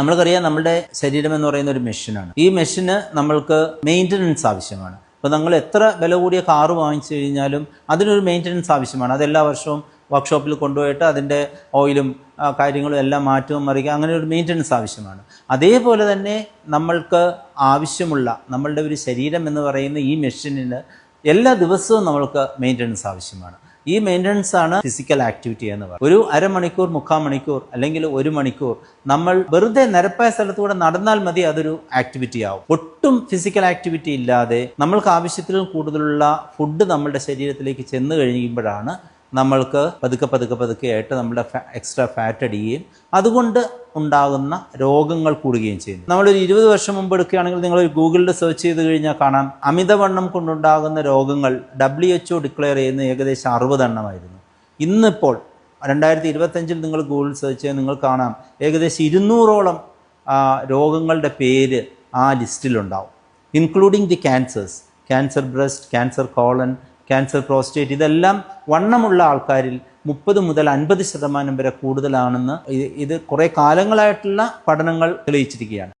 നമ്മൾക്കറിയാം നമ്മുടെ ശരീരം എന്ന് പറയുന്ന ഒരു മെഷീനാണ്. ഈ മെഷീന് നമ്മൾക്ക് മെയിന്റനൻസ് ആവശ്യമാണ്. അപ്പോൾ നമ്മൾ എത്ര വില കൂടിയ കാറ് വാങ്ങിച്ചു കഴിഞ്ഞാലും അതിനൊരു മെയിന്റനൻസ് ആവശ്യമാണ്. അതെല്ലാ വർഷവും വർക്ക്ഷോപ്പിൽ കൊണ്ടുപോയിട്ട് അതിന്റെ ഓയിലും കാര്യങ്ങളും എല്ലാം മാറ്റവും മറിക്കുക അങ്ങനെ ഒരു മെയിന്റനൻസ് ആവശ്യമാണ്. അതേപോലെ തന്നെ നമ്മൾക്ക് ആവശ്യമുള്ള നമ്മളുടെ ഒരു ശരീരം എന്ന് പറയുന്ന ഈ മെഷീനിന് എല്ലാ ദിവസവും നമ്മൾക്ക് മെയിന്റനൻസ് ആവശ്യമാണ്. ഈ മെയിന്റനൻസ് ആണ് ഫിസിക്കൽ ആക്ടിവിറ്റി എന്ന് പറയുന്നത്. ഒരു അരമണിക്കൂർ മുക്കാൽ മണിക്കൂർ അല്ലെങ്കിൽ ഒരു മണിക്കൂർ നമ്മൾ വെറുതെ നിരപ്പായ സ്ഥലത്തൂടെ നടന്നാൽ മതി അതൊരു ആക്ടിവിറ്റി ആവും. ഒട്ടും ഫിസിക്കൽ ആക്ടിവിറ്റി ഇല്ലാതെ നമ്മൾക്ക് ആവശ്യത്തിലും കൂടുതലുള്ള ഫുഡ് നമ്മളുടെ ശരീരത്തിലേക്ക് ചെന്ന് കഴിയുമ്പോഴാണ് നമ്മൾക്ക് പതുക്കെ പതുക്കെ പതുക്കെ ആയിട്ട് നമ്മുടെ എക്സ്ട്രാ ഫാറ്റ് അടിയുകയും അതുകൊണ്ട് ഉണ്ടാകുന്ന രോഗങ്ങൾ കൂടുകയും ചെയ്യുന്നു. നമ്മളൊരു ഇരുപത് വർഷം മുമ്പ് എടുക്കുകയാണെങ്കിൽ നിങ്ങൾ ഗൂഗിളിൽ സെർച്ച് ചെയ്ത് കഴിഞ്ഞാൽ കാണാം. അമിതവണ്ണം കൊണ്ടുണ്ടാകുന്ന രോഗങ്ങൾ ഡബ്ല്യു എച്ച് ഡിക്ലെയർ ചെയ്യുന്ന ഏകദേശം അറുപതെണ്ണമായിരുന്നു ഇന്നിപ്പോൾ രണ്ടായിരത്തി ഇരുപത്തഞ്ചിൽ നിങ്ങൾ ഗൂഗിൾ സെർച്ച് ചെയ്ത് നിങ്ങൾ കാണാം ഏകദേശം ഇരുന്നൂറോളം രോഗങ്ങളുടെ പേര് ആ ലിസ്റ്റിലുണ്ടാവും. Including the cancers cancer breast cancer colon cancer prostate ഇതെല്ലാം വണ്ണമുള്ള ആൾക്കാരിൽ മുപ്പത് മുതൽ അൻപത് ശതമാനം വരെ കൂടുതലാണെന്ന് ഇത് കുറേ കാലങ്ങളായിട്ടുള്ള പഠനങ്ങൾ തെളിയിച്ചിരിക്കുകയാണ്.